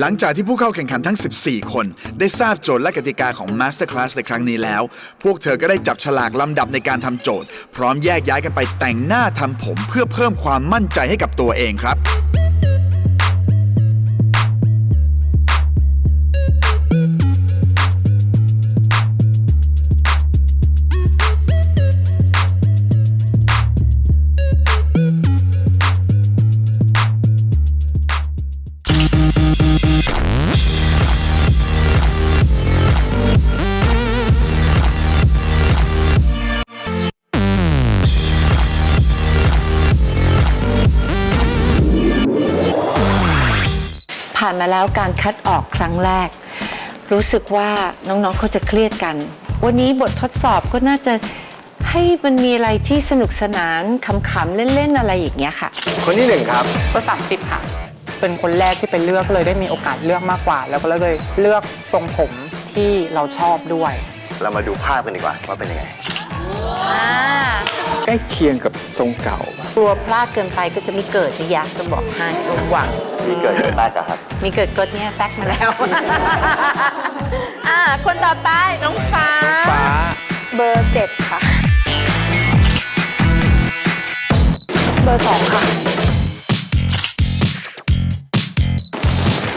หลังจากที่ผู้เข้าแข่งขันทั้ง 14 คน ได้ทราบโจทย์และกติกาของ Masterclass ในครั้งนี้แล้ว พวกเธอก็ได้จับฉลากลำดับในการทำโจทย์ พร้อมแยกย้ายกันไปแต่งหน้าทำผมเพื่อเพิ่มความมั่นใจให้กับตัวเองครับานมาแล้วการคัดออกครั้งแรก รู้สึกว่าน้องๆเขาจะเครียดกัน วันนี้บททดสอบก็น่าจะให้มันมีอะไรที่สนุกสนานขำๆเล่นๆอะไรอย่างเงี้ยค่ะ คนที่หนึ่งครับ เบอร์สามสิบค่ะ เป็นคนแรกที่ไปเลือกเลยได้มีโอกาสเลือกมากกว่า แล้วก็เลยเลือกทรงผมที่เราชอบด้วย เรามาดูภาพกันดีกว่าว่าเป็นยังไง ใกล้เคียงกับทรงเก่าปะกลัวพลาดเกินไปก็จะไม่เกิดนะยะจะบอกให้ระวังที่เกิดขึ้นแรกอะครับ มีเกิดกดเนี่ยแฟกมาแล้ว อ่าคนต่อไปน้องฟ้า ฟ้า เบอร์เจ็ดค่ะ เบอร์สองค่ะ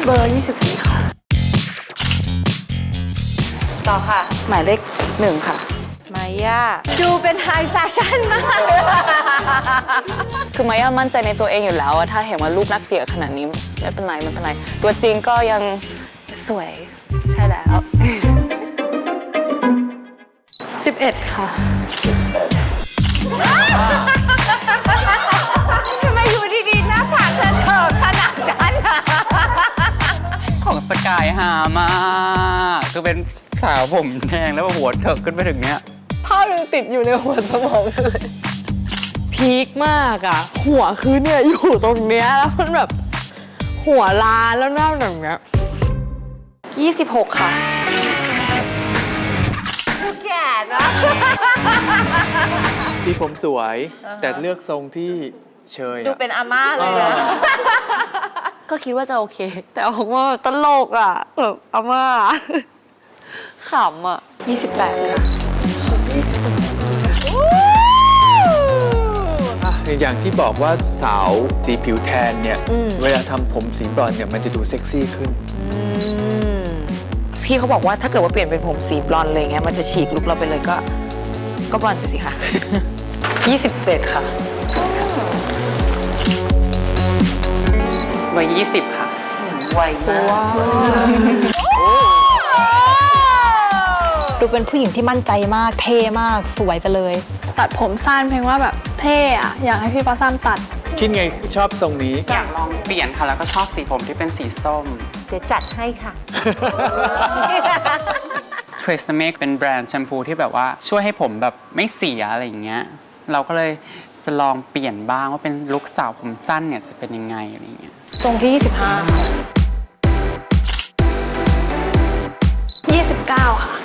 เบอร์ยี่สิบสี่ค่ะ ต่อค่ะ หมายเลขหนึ่งค่ะ มายาดูเป็นไฮแฟชั่นมาก คือมายามั่นใจในตัวเองอยู่แล้วอะถ้าเห็นว่ารูปนักเสียขนาดนี้ไม่เป็นไรไม่เป็นไร ตัวจริงก็ยังสวย ใช่แล้ว 11 ค่ะ ทำไมอยู่ดีๆ หน้าผากเธอเถิดขนาดนั้นอะของสกายฮามาก คือเป็นสาวผมแดงแล้วหัวเถิกขึ้นไปถึงเนี้ย ภาพยังติดอยู่ในหัวสมองเลย พีคมากอะหัวคือเนี่ยอยู่ตรงเนี้ยแล้วมันแบบ หัวล้านแล้วหน้าแบบเนี้ย26 ค่ะ แก่เนอะสีผมสวย แต่เลือกทรงที่เชยดูอะ เป็นอาม่าเลยนะ ก็คิดว่าจะโอเค แต่ออกมาตลกอะแบบอาม่าขำอะ28 ค่ะ อะอย่างที่บอกว่าสาวสีผิวแทนเนี่ยเวลาทำผมสีบรอนซ์เนี่ยมันจะดูเซ็กซี่ขึ้น พี่เขาบอกว่าถ้าเกิดว่าเปลี่ยนเป็นผมสีบลอนด์เลยเงี้ยมันจะฉีกลุกเราไปเลยก็ ก็บลอนด์ไปสิคะ 27 ค่ะเบอร์ยี่สิบค่ะไวมาก ดูเป็นผู้หญิงที่มั่นใจมาก เท่มาก สวยไปเลย ตัดผมสั้นเพลงว่าแบบเท่อะอยากให้พี่ปลาซ้ำตัด คิดไงชอบทรงนี้ อยากลองเปลี่ยนค่ะ แล้วก็ชอบสีผมที่เป็นสีส้มเดี๋ยวจัดให้ค่ะ t r a c e Make เป็นแบรนด์แชมพูที่แบบว่าช่วยให้ผมแบบไม่เสียอะไรอย่างเงี้ย เราก็เลยจะลองเปลี่ยนบ้างว่าเป็นลุคสาวผมสั้นเนี่ยจะเป็นยังไงอะไรอย่างเงี้ย ทรงที่ 25ค่ะ29 ค่ะ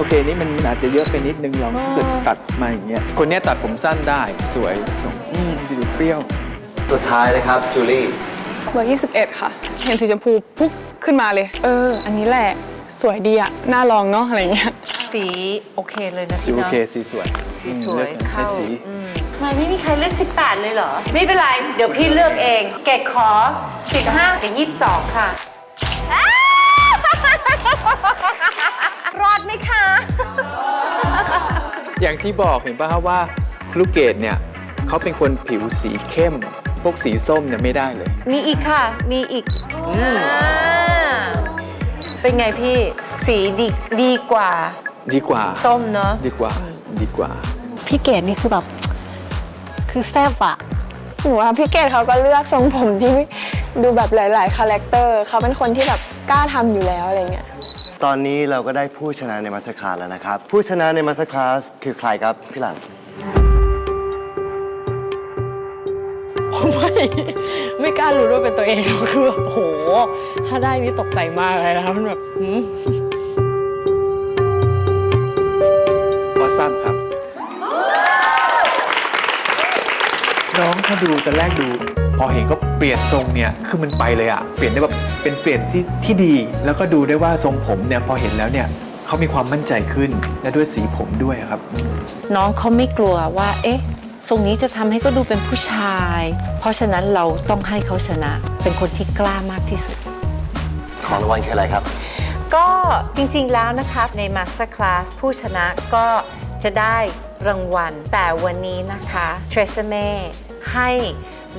โอเคนี่มันอาจจะเยอะไปนิดนึงลองถ้าเกิดตัดมาอย่างเงี้ยคนเนี้ยตัดผมสั้นได้สวยทรงอืมจะดูเปรี้ยวสุดท้ายเลยครับจูลี่เบอร์21 ค่ะ เห็นสีชมพูพุกขึ้นมาเลย เออ อันนี้แหละ สวยดีอะน่าลองเนาะอะไรเงี้ย สีโอเคเลยนะสีพี่โอเนาะ เคสีสวยสีอืมสวยเลือกเข้าให้สีอืมทำไมไม่มีใครเลือก 18 เลยเหรอ ไม่เป็นไร เดี๋ยวพี่เลือกเอง เกดขอ 15กับ22 ค่ะ รอดไหมคะ อย่างที่บอกเห็นป่ะครับว่าลูกเกดเนี่ยเขาเป็นคนผิวสีเข้ม พวกสีส้มเนี่ยไม่ได้เลย มีอีกค่ะ มีอีกอ่าเป็นไงพี่ สีดีดีกว่า ดีกว่า ส้มเนาะ ดีกว่า ดีกว่า พี่เกดนี่คือแบบ คือแซบอะหนูว่าพี่เกดเขาก็เลือกทรงผมที่ดูแบบหลาย ๆ คาแรคเตอร์เขาเป็นคนที่แบบกล้าทำอยู่แล้วอะไรเงี้ย ตอนนี้เราก็ได้ผู้ชนะในมาสเตอร์คลาสแล้วนะครับ ผู้ชนะในมาสเตอร์คลาสคือใครครับ พี่หลัง ไม่ ไม่กล้ารู้ว่าเป็นตัวเองหรอกคือแบบโอ้โห ถ้าได้นี่ตกใจมากเลยนะมันแบบหืมพอซ้ำครับ น้องถ้าดูตอนแรกดู พอเห็นเขาเปลี่ยนทรงเนี่ยคือมันไปเลยอะเปลี่ยนได้แบบเป็นเปลี่ยนที่ที่ดี แล้วก็ดูได้ว่าทรงผมเนี่ยพอเห็นแล้วเนี่ยเขามีความมั่นใจขึ้นและด้วยสีผมด้วยครับ น้องเขาไม่กลัวว่า เอ๊ะทรงนี้จะทำให้ก็ดูเป็นผู้ชาย เพราะฉะนั้นเราต้องให้เขาชนะ เป็นคนที่กล้ามากที่สุด ของรางวัลคืออะไรครับ ก็จริงๆแล้วนะครับใน Master Class ผู้ชนะก็จะได้รางวัล แต่วันนี้นะคะเทรซเม่ให้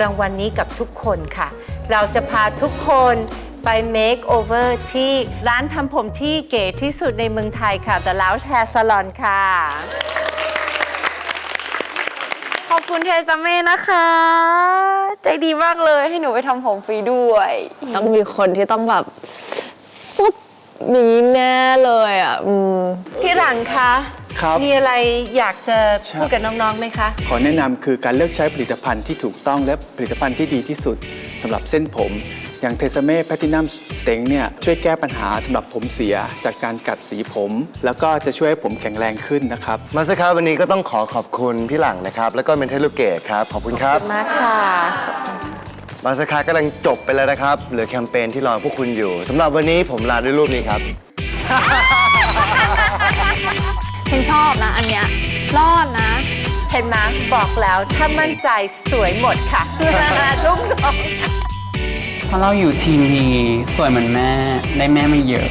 รางวัลนี้กับทุกคนค่ะ เราจะพาทุกคนไป make over ที่ร้านทำผมที่เก๋ที่สุดในเมืองไทยค่ะ The Lounge Hair Salon ค่ะ ขอบคุณเทซาเม่นะคะ ใจดีมากเลยให้หนูไปทำผมฟรีด้วย ต้องมีคนที่ต้องแบบซุบอย่างนี้แน่เลยอะอืมพี่หลังคะ ครับ มีอะไรอยากจะพูดกับน้องๆไหมคะ ขอแนะนำคือการเลือกใช้ผลิตภัณฑ์ที่ถูกต้องและผลิตภัณฑ์ที่ดีที่สุดสำหรับเส้นผม อย่างเทสเม่แพทินัมสเต็งเนี่ยช่วยแก้ปัญหาสำหรับผมเสียจากการกัดสีผม แล้วก็จะช่วยให้ผมแข็งแรงขึ้นนะครับ มาสคาวันนี้ก็ต้องขอขอบคุณพี่หลังนะครับ แล้วก็เมนเทลลูกเกตครับ ขอบคุณครับ มากค่ะ มาสคากำลังจบไปแล้วนะครับ เหลือแคมเปญที่รอพวกคุณอยู่สำหรับวันนี้ผมลาด้วยรูปนี้ครับ ฉันชอบนะ อันเนี้ยรอดนะ เห็นไหมบอกแล้วถ้ามั่นใจสวยหมดค่ะ ลูกน้อง เพราะเราอยู่ทีวีสวยเหมือนแม่ ได้แม่มาเยอะ